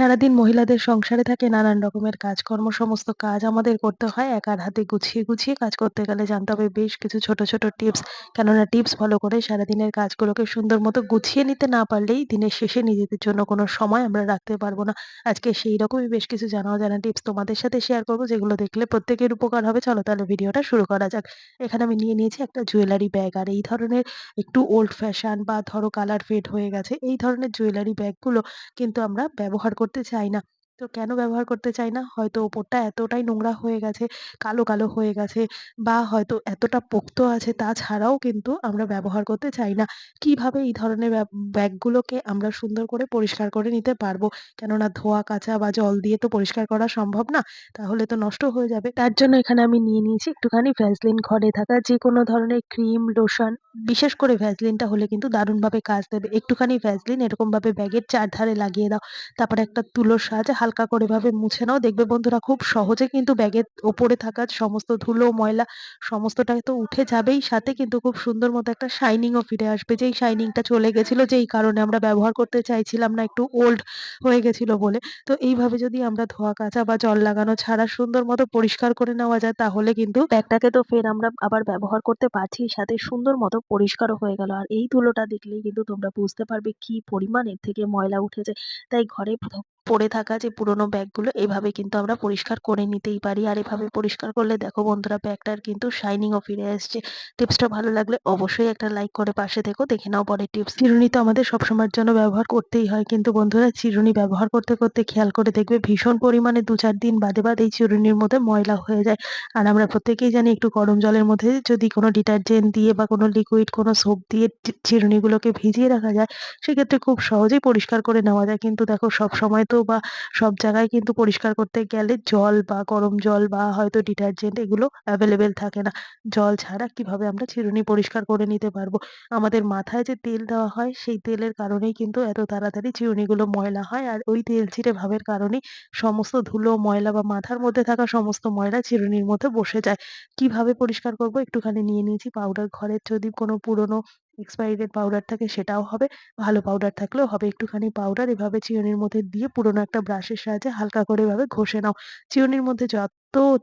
সারাদিন মহিলাদের সংসারে থাকে নানান রকমের কাজকর্ম, সমস্ত কাজ আমাদের করতে হয়। একার হাতে গুছিয়ে গুছিয়ে কাজ করতে গেলে জানতে হবে বেশ কিছু ছোট ছোট টিপস। কেননা টিপস ফলো করে সারাদিনের কাজগুলোকে সুন্দর মতো গুছিয়ে নিতে না পারলেই দিনের শেষে নিজেদের জন্য কোনো সময় আমরা রাখতে পারব না। আজকে সেই রকমই বেশ কিছু জানা অজানা টিপস তোমাদের সাথে শেয়ার করব, যেগুলো দেখলে প্রত্যেকের উপকার হবে। চলো তাহলে ভিডিওটা শুরু করা যাক। এখানে আমি নিয়ে নিয়েছি একটা জুয়েলারি ব্যাগ আর এই ধরনের একটু ওল্ড ফ্যাশন বা ধরো কালার ফেড হয়ে গেছে, এই ধরনের জুয়েলারি ব্যাগগুলো কিন্তু আমরা ব্যবহার করতে চাই না। তো কেন ব্যবহার করতে চাই না? হয়তো ওপরটা এতটাই নোংরা হয়ে গেছে, কালো, কালো হয়ে গেছে বা হয়তো এতটা পোক্ত আছে তাছাড়াও কিন্তু আমরা ব্যবহার করতে চাই না। কীভাবে এই ধরনের ব্যাগগুলোকে আমরা সুন্দর করে পরিষ্কার করে নিতে পারব? কেননা ধোয়া, কাচা বা জল দিয়ে তো পরিষ্কার করা সম্ভব না। তাহলে তো নষ্ট হয়ে যাবে। তার জন্য এখানে আমি নিয়ে নিয়েছি একটুখানি ভ্যাসলিন ঘরে থাকা যে কোনো ধরনের ক্রিম, লোশন বিশেষ করে ভ্যাসলিনটা হলে কিন্তু দারুণভাবে কাজ দেবে। একটুখানি ভ্যাসলিন এরকমভাবে ব্যাগের চারধারে লাগিয়ে দাও। তারপরে একটা তুলোর সাহায্যে হালকা করে এভাবে মুছে নাও। দেখবে বন্ধুরা খুব সহজে কিন্তু ব্যাগের ওপরে থাকা সমস্ত ধুলো, ময়লা সমস্তটা তো উঠে যাবেই। সাথে কিন্তু খুব সুন্দর মতো একটা শাইনিং ও ফিরে আসবে। যেই শাইনিংটা চলে গেছিল যেই কারণে আমরা ব্যবহার করতে চাইছিলাম না একটু ওল্ড হয়ে গেছিল বলে। তো এইভাবে যদি আমরা ধোয়া কাচা বা জল লাগানো ছাড়া সুন্দর মতো পরিষ্কার করে নেওয়া যায় তাহলে কিন্তু ব্যাগটাকে তো ফের আমরা আবার ব্যবহার করতে পারছি। সাথে সুন্দর মতো পরিষ্কারও হয়ে গেল। আর এই ধুলোটা দেখলেই কিন্তু তোমরা বুঝতে পারবে কি পরিমাণ এর থেকে ময়লা উঠেছে। তাই ঘরে পড়ে থাকা যে পুরোনো ব্যাগগুলো এভাবে কিন্তু আমরা পরিষ্কার করে নিতেই পারি। আর এভাবে পরিষ্কার করলে দেখো বন্ধুরা ব্যাগটার কিন্তু শাইনিংও ফিরে আসছে। টিপসটা ভালো লাগলে অবশ্যই একটা লাইক করে পাশে থেকো। দেখে নাও পরে টিপস চিরুনি তো আমাদের সবসময়ের জন্য ব্যবহার করতেই হয়। কিন্তু বন্ধুরা চিরুনি ব্যবহার করতে করতে খেয়াল করে দেখবে ভীষণ পরিমাণে দু চার দিন বাদে বাদে এই চিরুনির মধ্যে ময়লা হয়ে যায়। আর আমরা প্রত্যেকেই জানি একটু গরম জলের মধ্যে যদি কোনো ডিটারজেন্ট দিয়ে বা কোনো লিকুইড কোনো সোপ দিয়ে চিরুনিগুলোকে ভিজিয়ে রাখা যায়, সেক্ষেত্রে খুব সহজেই পরিষ্কার করে নেওয়া যায়। কিন্তু দেখো সব সময় তো বা সব জায়গায় কিন্তু পরিষ্কার করতে গেলে জল বা গরম জল বা হয়তো ডিটারজেন্ট এগুলো অ্যাভেলেবেল থাকে না। জল ছাড়া কীভাবে আমরা চিরুনি পরিষ্কার করে নিতে পারব? আমাদের মাথায় যে তেল দেওয়া হয় সেই তেলের কারণেই কিন্তু এত তাড়াতাড়ি চিরুনিগুলো ময়লা হয়। আর ওই তেল চিটে ভাবের কারণেই সমস্ত ধুলো, ময়লা বা মাথার মধ্যে থাকা সমস্ত ময়লা চিরুনির মধ্যে বসে যায়। কীভাবে পরিষ্কার করব? একটুখানি নিয়ে নিয়েছি পাউডার ঘরের যদি কোনো পুরনো এক্সপায়ারি ডেট পাউডার থাকে সেটাও হবে, ভালো পাউডার থাকলেও হবে। একটুখানি পাউডার এভাবে চিরুনির মধ্যে দিয়ে পুরোনো একটা ব্রাশের সাহায্যে হালকা করে এভাবে ঘষে নাও। চিরুনির মধ্যে যত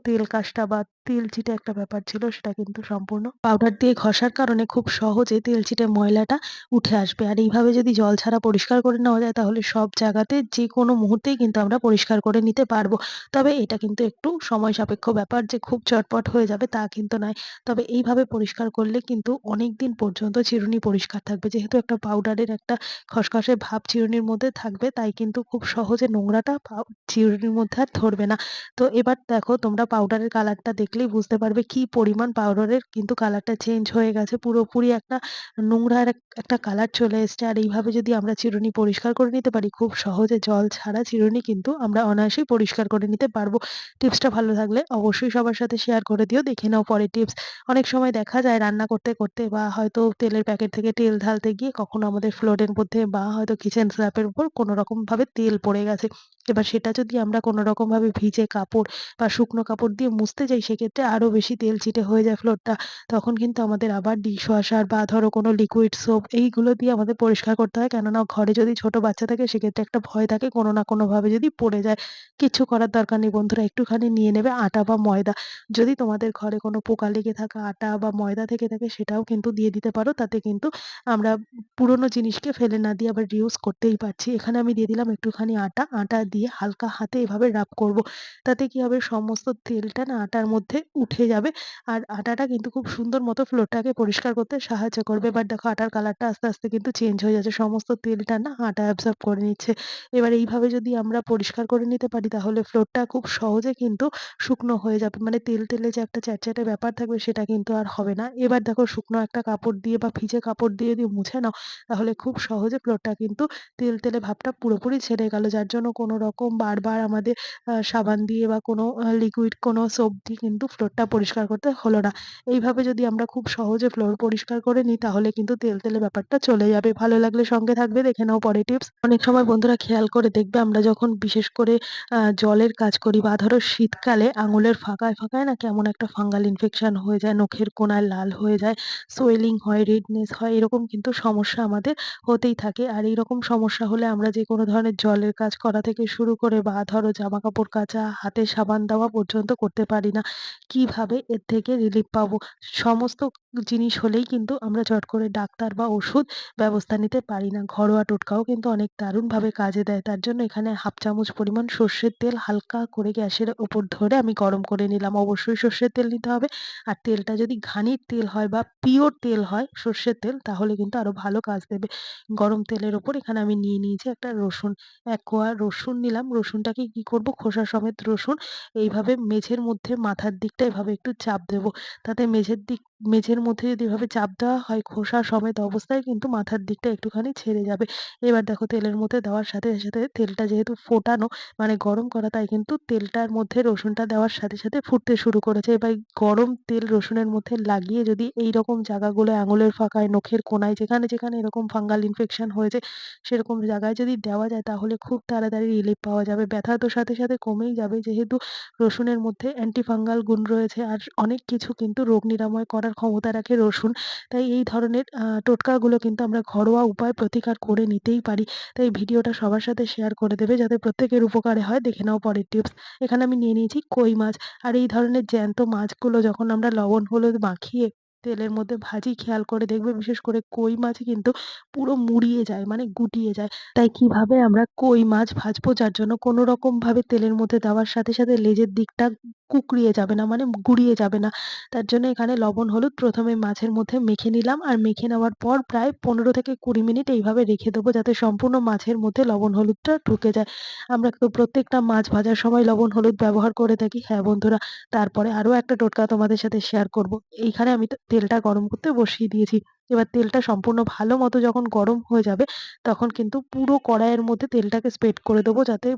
তেল কাসটা বা তেলচিটে একটা ব্যাপার ছিল, সেটা কিন্তু সম্পূর্ণ পাউডার দিয়ে ঘষার কারণে খুব সহজে তেলচিটে ময়লাটা উঠে আসবে। আর এইভাবে যদি জল ছাড়া পরিষ্কার করে নেওয়া যায়, তাহলে সব জায়গাতে যে কোনো মুহূর্তেই কিন্তু আমরা পরিষ্কার করে নিতে পারব। তবে এটা কিন্তু একটু সময় সাপেক্ষ ব্যাপার যে খুব চটপট হয়ে যাবে তা কিন্তু নয়। তবে এইভাবে পরিষ্কার করলে কিন্তু অনেক দিন পর্যন্ত চিরুনি পরিষ্কার থাকবে। যেহেতু একটা পাউডারের একটা খসখসে ভাব চিরুনির মধ্যে থাকবে, তাই কিন্তু খুব সহজে নোংরাটা চিরুনির মধ্যে আর ধরবে না। তো এবার দেখো তোমরা পাউডারের কালারটা দেখলেই বুঝতে পারবে কি পরিমাণ পাউডারের কিন্তু কালারটা চেঞ্জ হয়ে গেছে। পুরোপুরি একটা নোংরার একটা কালার চলে এসছে। আর এইভাবে যদি আমরা চিরুনি পরিষ্কার করে নিতে পারি, খুব সহজে জল ছাড়া চিরুনি কিন্তু আমরা অনায়াসেই পরিষ্কার করে নিতে পারব। টিপসটা ভালো থাকলে অবশ্যই সবার সাথে শেয়ার করে দিও, দেখে নাও পরে টিপস অনেক সময় দেখা যায় রান্না করতে করতে বা হয়তো তেলের প্যাকেট থেকে তেল ঢালতে গিয়ে কখনো আমাদের ফ্লোরের মধ্যে বা হয়তো কিচেন স্ল্যাপের উপর কোনো রকমভাবে তেল পড়ে গেছে। এবার সেটা যদি আমরা কোনো রকমভাবে ভিজে কাপড় বা শুকনো কাপড় দিয়ে মুছতে যাই, সেক্ষেত্রে আরও বেশি তেল ছিটে হয়ে যায় ফ্লোরটা। তখন কিন্তু আমাদের আবার ডিশওয়াশার বা ধরো কোনো লিকুইড সোপ এইগুলো দিয়ে আমাদের পরিষ্কার করতে হয়। কেননা ঘরে যদি ছোট বাচ্চা থাকে, সেক্ষেত্রে একটা ভয় থাকে কোনো না কোনোভাবে যদি পড়ে যায়। কিচ্ছু করার দরকার নেই বন্ধুরা, একটুখানি নিয়ে নেবে আটা বা ময়দা। যদি তোমাদের ঘরে কোনো পোকা লেগে থাকা আটা বা ময়দা থেকে থাকে, সেটাও কিন্তু দিয়ে দিতে পারো। তাতে কিন্তু আমরা পুরোনো জিনিসকে ফেলে না দিয়ে আবার রিউজ করতেই পারছি। এখানে আমি দিয়ে দিলাম একটুখানি আটা। আটা দিয়ে হালকা হাতে এভাবে রাব করব। তাতে কি হবে? সমস্ত তেলটা না আটার মধ্যে উঠে যাবে। আর আটাটা কিন্তু খুব সুন্দর মতো ফ্লোরটাকে পরিষ্কার করতে সাহায্য করবে। এবার দেখো আটার কালারটা আস্তে আস্তে কিন্তু চেঞ্জ হয়ে যাচ্ছে। সমস্ত তেলটা না আটা অ্যাবজর্ব করে নিচ্ছে। এবার এইভাবে যদি আমরা পরিষ্কার করে নিতে পারি, তাহলে ফ্লোরটা খুব সহজে কিন্তু শুকনো হয়ে যাবে। মানে তেল তেলে যে একটা চ্যাটচ্যাটে ব্যাপার থাকবে, সেটা কিন্তু আর হবে না। এবার দেখো শুকনো একটা কাপড় দিয়ে বা ভিজে কাপড় দিয়ে যদি মুছে নাও, তাহলে খুব সহজে ফ্লোরটা কিন্তু তেল তেলে ভাবটা পুরোপুরি ছেড়ে গেল। যার জন্য কোনো রকম বারবার আমাদের সাবান দিয়ে বা কোনো লিকুইড কোনো সোপ দিয়ে কিন্তু ফ্লোরটা পরিষ্কার করতে হলো না। এইভাবে যদি আমরা খুব সহজে ফ্লোর পরিষ্কার করে নিই তাহলে কিন্তু তেলতেলে ব্যাপারটা চলে যাবে। ভালো লাগলে সঙ্গে থাকবে দেখে নাও পরের টিপস। অনেক সময় বন্ধুরা খেয়াল করে দেখবে আমরা যখন বিশেষ করে জলের কাজ করি বা ধরো শীতকালে আঙুলের ফাঁকায়, ফাঁকায় না কেমন একটা ফাঙ্গাল ইনফেকশন হয়ে যায়, নখের কোণায় লাল হয়ে যায়, সোয়েলিং হয়, রেডনেস হয় এরকম কিন্তু সমস্যা আমাদের হতেই থাকে। আর এইরকম সমস্যা হলে আমরা যে কোনো ধরনের জলের কাজ করা থেকে শুরু করে বা ধরো জামা কাপড় কাচা, হাতে সাবান দেওয়া পর্যন্ত করতে পারি না। কীভাবে এর থেকে রিলিফ পাবো? সমস্ত জিনিস হলেই কিন্তু আমরা চট করে ডাক্তার বা ওষুধ ব্যবস্থা নিতে পারি না। ঘরোয়া টোটকাও কিন্তু অনেক দারুণভাবে কাজে দেয়। তার জন্য এখানে হাফ চামচ পরিমাণ সর্ষের তেল হালকা করে গ্যাসের ওপর ধরে আমি গরম করে নিলাম। অবশ্যই সর্ষের তেল নিতে হবে। আর তেলটা যদি ঘানির তেল হয় বা পিওর তেল হয় সর্ষের তেল তাহলে কিন্তু আরও ভালো কাজ দেবে। গরম তেলের ওপর এখানে আমি নিয়ে নিয়েছি একটা রসুন। এক কোয়া রসুন নিলাম। রসুনটাকে কি করব খোসা সমেত রসুন, এইভাবে মেঝের মধ্যে মাথার দিকটা এভাবে একটু চাপ দেব। তাতে মেঝের দিক মেঝের মধ্যে যদি এভাবে চাপ দেওয়া হয় খোসা সমেত অবস্থায় কিন্তু মাথার দিকটা একটুখানি ছেড়ে যাবে। এবার দেখো তেলের মধ্যে দেওয়ার সাথে, সাথে তেলটা যেহেতু ফোটানো মানে গরম করা তাই কিন্তু তেলটার মধ্যে রসুনটা দেওয়ার সাথে, সাথে ফুটতে শুরু করেছে। এবার গরম তেল রসুনের মধ্যে লাগিয়ে যদি এই এইরকম জায়গাগুলোয় আঙুলের ফাঁকায়, নখের কোণায় যেখানে, যেখানে এরকম ফাঙ্গাল ইনফেকশন হয়েছে সেরকম জায়গায় যদি দেওয়া যায় তাহলে খুব তাড়াতাড়ি রিলিফ পাওয়া যাবে। ব্যথা তো সাথে, সাথে কমেই যাবে যেহেতু রসুনের মধ্যে অ্যান্টি ফাঙ্গাল গুণ রয়েছে আর অনেক কিছু কিন্তু রোগ নিরাময় করার ক্ষমতা রাখে রসুন। তাই এই ধরনের টোটকাগুলো কিন্তু আমরা ঘরোয়া উপায়ে প্রতিকার করে নিতেই পারি। তাই ভিডিওটা সবার সাথে শেয়ার করে দেবে যাতে প্রত্যেকের উপকারে হয়। দেখে নাও পরের টিপস। এখানে আমি নিয়ে নিয়েছি কই মাছ। আর এই ধরনের জ্যান্ত মাছগুলো যখন আমরা লবণ হলুদ মাখিয়ে তেলের মধ্যে ভাজি খেয়াল করে দেখবে বিশেষ করে কই মাছ কিন্তু পুরো মুড়িয়ে যায় মানে গুটিয়ে যায়। তাই কীভাবে আমরা কই মাছ ভাজবো যার জন্য কোনো রকমভাবে তেলের মধ্যে দেওয়ার সাথে, সাথে লেজের দিকটা কুঁকড়িয়ে যাবে না মানে গুঁড়িয়ে যাবে না। তার জন্য এখানে লবণ হলুদ প্রথমে মাছের মধ্যে মেখে নিলাম আর মেখে নেওয়ার পর প্রায় ১৫ থেকে ২০ মিনিট এইভাবে রেখে দেবো যাতে সম্পূর্ণ মাছের মধ্যে লবণ হলুদটা ঢুকে যায়। আমরা তো প্রত্যেকটা মাছ ভাজার সময় লবণ হলুদ ব্যবহার করে থাকি। হ্যাঁ বন্ধুরা, তারপরে আরও একটা টোটকা তোমাদের সাথে শেয়ার করব। এইখানে আমি তেলটা গরম করতে বসিয়ে দিয়েছি। এবার তেলটা সম্পূর্ণ ভালো মতো যখন গরম হয়ে যাবে তখন কিন্তু পুরো কড়াইয়ের মধ্যে তেলটাকে স্প্রেড করে দেবো যাতে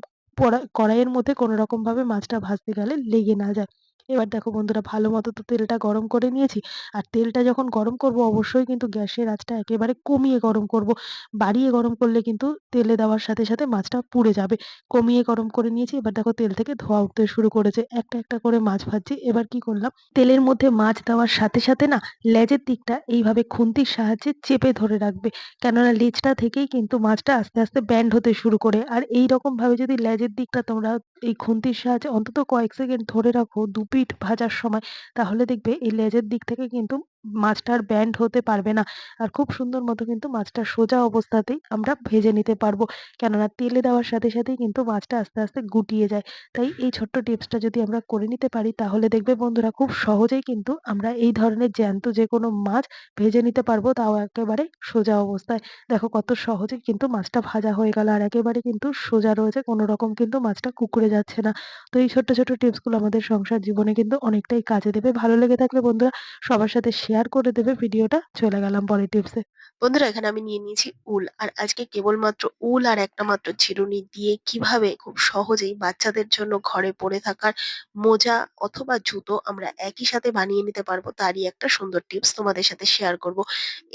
কড়াইয়ের মধ্যে কোনো রকমভাবে মাছটা ভাজতে গেলে লেগে না যায়। এবার দেখো বন্ধুরা ভালো মতো তো তেলটা গরম করে নিয়েছি। আর তেলটা যখন গরম করব অবশ্যই কিন্তু গ্যাসের আঁচটা একেবারে কমিয়ে গরম করব। বাড়িয়ে গরম করলে কিন্তু তেলে দেওয়ার সাথে, সাথে মাছটা পুড়ে যাবে। কমিয়ে গরম করে নিয়েছি। এবার দেখো তেল থেকে ধোঁয়া উঠতে শুরু করেছে। একটা, একটা করে মাছ ভাজছি। এবার কি করলাম তেলের মধ্যে মাছ দেওয়ার সাথে, সাথে না লেজের দিকটা এইভাবে খুন্তির সাহায্যে চেপে ধরে রাখবে। কেননা লেজটা থেকেই কিন্তু মাছটা আস্তে, আস্তে ব্যান্ড হতে শুরু করে। আর এইরকমভাবে যদি লেজের দিকটা তোমরা এই খুন্তির সাহায্যে অন্তত কয়েক সেকেন্ড ধরে রাখো দু পিঠ ভাজার সময় তাহলে দেখবে এই লেজের দিক থেকে কিন্তু মাছটা আর ব্যান্ড হতে পারবে না। আর খুব সুন্দর মতো কিন্তু মাছটা সোজা অবস্থাতেই আমরা ভেজে নিতে পারব। কেননা তেলে দেওয়ার সাথে, সাথেই কিন্তু মাছটা আস্তে, আস্তে গুটিয়ে যায়। তাই এই ছোট্ট টিপসটা যদি আমরা করে নিতে পারি তাহলে দেখবে বন্ধুরা খুব সহজেই কিন্তু আমরা এই ধরনের জ্যান্ত যে যেকোনো মাছ ভেজে নিতে পারব তাও একেবারে সোজা অবস্থায়। দেখো কত সহজে কিন্তু মাছটা ভাজা হয়ে গেল আর একেবারে কিন্তু সোজা রয়েছে কোনো রকম কিন্তু মাছটা কুঁকড়ে যাচ্ছে না। তো এই ছোট্ট, ছোট্ট টিপসগুলো আমাদের সংসার জীবনে কিন্তু অনেকটাই কাজে দেবে। ভালো লেগে থাকলে বন্ধুরা সবার সাথে শেয়ার করে দেবে ভিডিওটা। চলে গেলাম পরের টিপসে। বন্ধুরা, এখানে আমি নিয়ে নিয়েছি উল। আর আজকে কেবলমাত্র উল আর একটা মাত্র চিরুনি দিয়ে কীভাবে খুব সহজেই বাচ্চাদের জন্য ঘরে পড়ে থাকার মোজা অথবা জুতো আমরা একই সাথে বানিয়ে নিতে পারব, তারই একটা সুন্দর টিপস তোমাদের সাথে শেয়ার করব।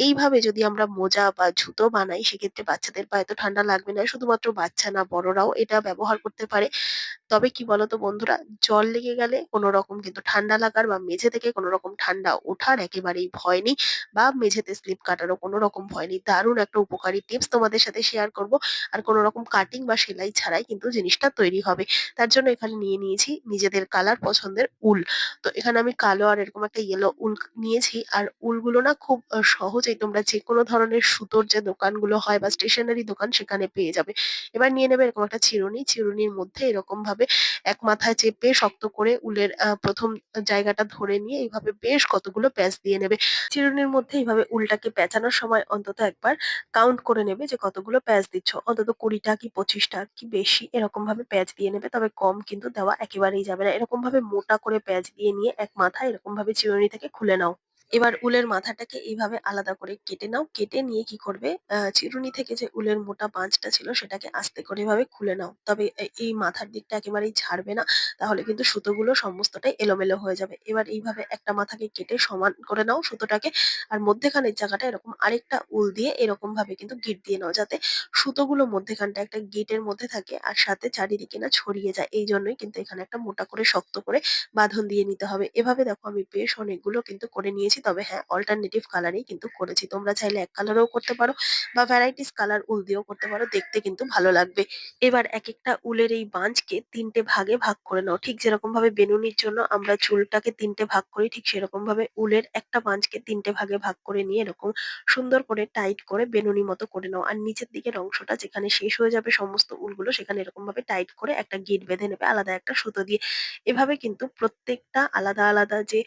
এইভাবে যদি আমরা মোজা বা জুতো বানাই, সেক্ষেত্রে বাচ্চাদের পায়ে তো ঠান্ডা লাগবে না। শুধুমাত্র বাচ্চা না, বড়রাও এটা ব্যবহার করতে পারে। তবে কি বলতো বন্ধুরা জল লেগে গেলে কোনো রকম কিন্তু ঠান্ডা লাগার বা মেঝে থেকে কোনো রকম ঠান্ডা ওঠার একেবারেই ভয় নেই বা মেঝেতে স্লিপ কাটারও কোনো রকম ভয় নেই। দারুণ একটা উপকারী টিপস তোমাদের সাথে শেয়ার করব। আর কোনো রকম কাটিং বা সেলাই ছাড়াই কিন্তু জিনিসটা তৈরি হবে। তার জন্য এখানে নিয়ে নিয়েছি নিজেদের কালার পছন্দের উল। তো এখানে আমি কালো আর এরকম একটা ইয়েলো উল নিয়েছি। আর উলগুলো না খুব সহজেই তোমরা যেকোনো ধরনের সুতোর যে দোকানগুলো হয় বা স্টেশনারি দোকান সেখানে পেয়ে যাবে। এবার নিয়ে নেবে এরকম একটা চিরুনি। চিরুনির মধ্যে এরকমভাবে এক মাথায় চেপে শক্ত করে উলের ১ম জায়গাটা ধরে নিয়ে এইভাবে বেশ কতগুলো প্যাঁচ দিয়ে নেবে। চিরুনির মধ্যে এইভাবে উলটাকে পেঁচানোর সময় অন্তত একবার কাউন্ট করে নেবে যে কতগুলো প্যাঁচ দিচ্ছ। অন্তত ২০ টা কি ২৫ টা কি বেশি এরকম ভাবে প্যাঁচ দিয়ে নেবে। তবে কম কিন্তু দেওয়া একেবারেই যাবে না। এরকম ভাবে মোটা করে প্যাঁচ দিয়ে নিয়ে এক মাথায় এরকম ভাবে চিরুনি থেকে খুলে নাও। এবার উলের মাথাটাকে এইভাবে আলাদা করে কেটে নাও। কেটে নিয়ে কি করবে চিরুনি থেকে যে উলের মোটা পাঁচটা ছিল সেটাকে আস্তে করে এভাবে খুলে নাও। তবে এই মাথার দিকটা একেবারেই ছাড়বে না। তাহলে কিন্তু সুতোগুলো সমস্তটাই এলোমেলো হয়ে যাবে। এবার এইভাবে একটা মাথাকে কেটে সমান করে নাও সুতোটাকে। আর মধ্যেখানের জায়গাটা এরকম আরেকটা উল দিয়ে এরকম ভাবে কিন্তু গিঁট দিয়ে নাও। যাতে সুতোগুলো মধ্যেখানটা একটা গিঁটের মধ্যে থাকে আর সাথে চারিদিকে না ছড়িয়ে যায়। এই জন্যই কিন্তু এখানে একটা মোটা করে শক্ত করে বাঁধন দিয়ে নিতে হবে। এভাবে দেখো আমি বেশ অনেকগুলো কিন্তু করে নিয়েছি। তবে হ্যাঁ, অল্টারনেটিভ কালারেই কিন্তু করেছি। তোমরা চাইলে এক কালারেও করতে পারো বা ভ্যারাইটিস কালার উল দিয়েও করতে পারো। দেখতে কিন্তু ভালো লাগবে। এবার এক একটা উলের এই বাঁচকে তিনটে ভাগে ভাগ করে নাও। ঠিক যেরকম ভাবে বেনুনির জন্য আমরা চুলটাকে তিনটে ভাগ করি, ঠিক সেরকম ভাবে উলের একটা বাঁচকে তিনটে ভাগে ভাগ করে নিয়ে এরকম সুন্দর করে টাইট করে বেনুনি মতো করে নাও। আর নিচের দিকের অংশটা যেখানে শেষ হয়ে যাবে সমস্ত উলগুলো সেখানে এরকমভাবে টাইট করে একটা গিঁট বেঁধে নেবে আলাদা একটা সুতো দিয়ে। এভাবে কিন্তু প্রত্যেকটা আলাদা, আলাদা যে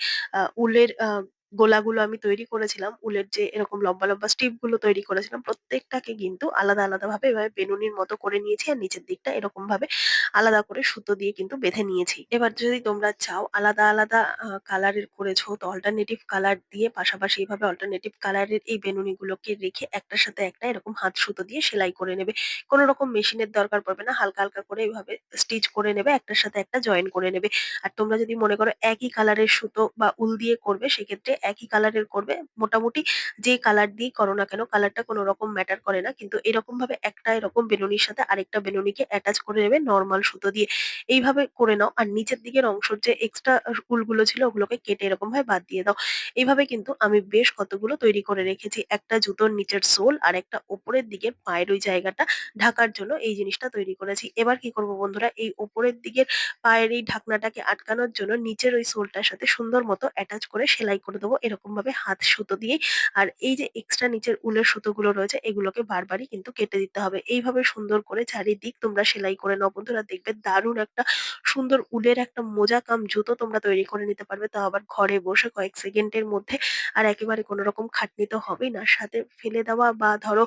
উলের আ গোলাগুলো আমি তৈরি করেছিলাম, উলের যে এরকম লম্বা, লম্বা স্ট্রিপগুলো তৈরি করেছিলাম, প্রত্যেকটাকে কিন্তু আলাদা, আলাদাভাবে এভাবে বেনুনির মতো করে নিয়েছি। আর নিচের দিকটা এরকমভাবে আলাদা করে সুতো দিয়ে কিন্তু বেঁধে নিয়েছি। এবার যদি তোমরা চাও আলাদা, আলাদা কালারের করেছ তো অল্টারনেটিভ কালার দিয়ে পাশাপাশি এভাবে অল্টারনেটিভ কালারের এই বেনুনিগুলোকে রেখে একটার সাথে একটা এরকম হাত সুতো দিয়ে সেলাই করে নেবে। কোন রকম মেশিনের দরকার পড়বে না। হালকা, হালকা করে এভাবে স্টিচ করে নেবে। একটার সাথে একটা জয়েন করে নেবে। আর তোমরা যদি মনে করো একই কালারের সুতো বা উল দিয়ে করবে সেক্ষেত্রে একই কালারের করবে। মোটামুটি যে কালার দিয়েই করো না কেন কালারটা কোনো রকম ম্যাটার করে না। কিন্তু এরকম ভাবে একটা এরকম বেনুনির সাথে আরেকটা বেনুনিকে অ্যাটাচ করে নেবে নরমাল সুতো দিয়ে। এইভাবে করে নাও। আর নিচের দিকের অংশের যে এক্সট্রা উলগুলো ছিল, ওগুলোকে কেটে এরকম ভাবে বাদ দিয়ে দাও। এইভাবে কিন্তু আমি বেশ কতগুলো তৈরি করে রেখেছি। একটা জুতোর নিচের সোল আর একটা ওপরের দিকের পায়ের ওই জায়গাটা ঢাকার জন্য এই জিনিসটা তৈরি করেছি। এবার কি করব বন্ধুরা এই উপরের দিকের পায়ের এই ঢাকনাটাকে আটকানোর জন্য নিচের ওই সোলটার সাথে সুন্দর মতো অ্যাটাচ করে সেলাই করে দেবো এরকমভাবে হাত সুতো দিয়েই। আর এই যে এক্সট্রা নিচের উলের সুতোগুলো রয়েছে, এগুলোকে বারবারই কিন্তু কেটে দিতে হবে। এইভাবে সুন্দর করে চারিদিক তোমরা সেলাই করে নাও বন্ধুরা, দেখবে দারুণ একটা সুন্দর উলের একটা মোজা কাম জুতো তোমরা তৈরি করে নিতে পারবে। তাও আবার ঘরে বসে কয়েক সেকেন্ডের মধ্যে। আর একেবারে কোনো রকম খাটনি তো হবেই না। সাথে ফেলে দেওয়া বা ধরো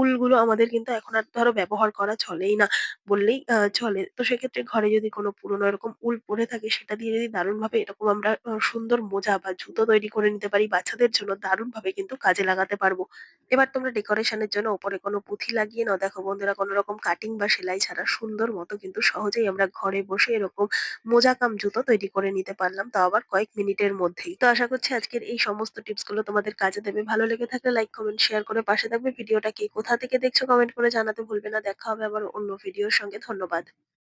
উলগুলো আমাদের কিন্তু এখন আর ধরো ব্যবহার করা চলেই না বললেই চলে। তো সেক্ষেত্রে ঘরে যদি কোনো পুরোনো এরকম উল পরে থাকে, সেটা দিয়ে যদি দারুণভাবে এরকম আমরা সুন্দর মোজা বা জুতো তৈরি করে নিতে পারি বাচ্চাদের জন্য দারুণভাবে কিন্তু কাজে লাগাতে পারব। এবার তোমরা ডেকোরেশন এর জন্য ওপরে কোনো পুঁথি লাগিয়ে নাও। দেখো বন্ধুরা কোনো রকম কাটিং বা সেলাই ছাড়া সুন্দর মতো কিন্তু সহজেই আমরা ঘরে বসে এরকম মোজা কাম জুতো তৈরি করে নিতে পারলাম। তাও আবার কয়েক মিনিটের মধ্যেই। তো আশা করছি আজকের এই সমস্ত টিপসগুলো তোমাদের কাজে দেবে। ভালো লেগে থাকলে লাইক, কমেন্ট, শেয়ার করে পাশে থাকবে। ভিডিওটা কে কোথা থেকে দেখছ কমেন্ট করে জানাতে ভুলবে না। দেখা হবে আবার অন্য ভিডিওর সঙ্গে। ধন্যবাদ।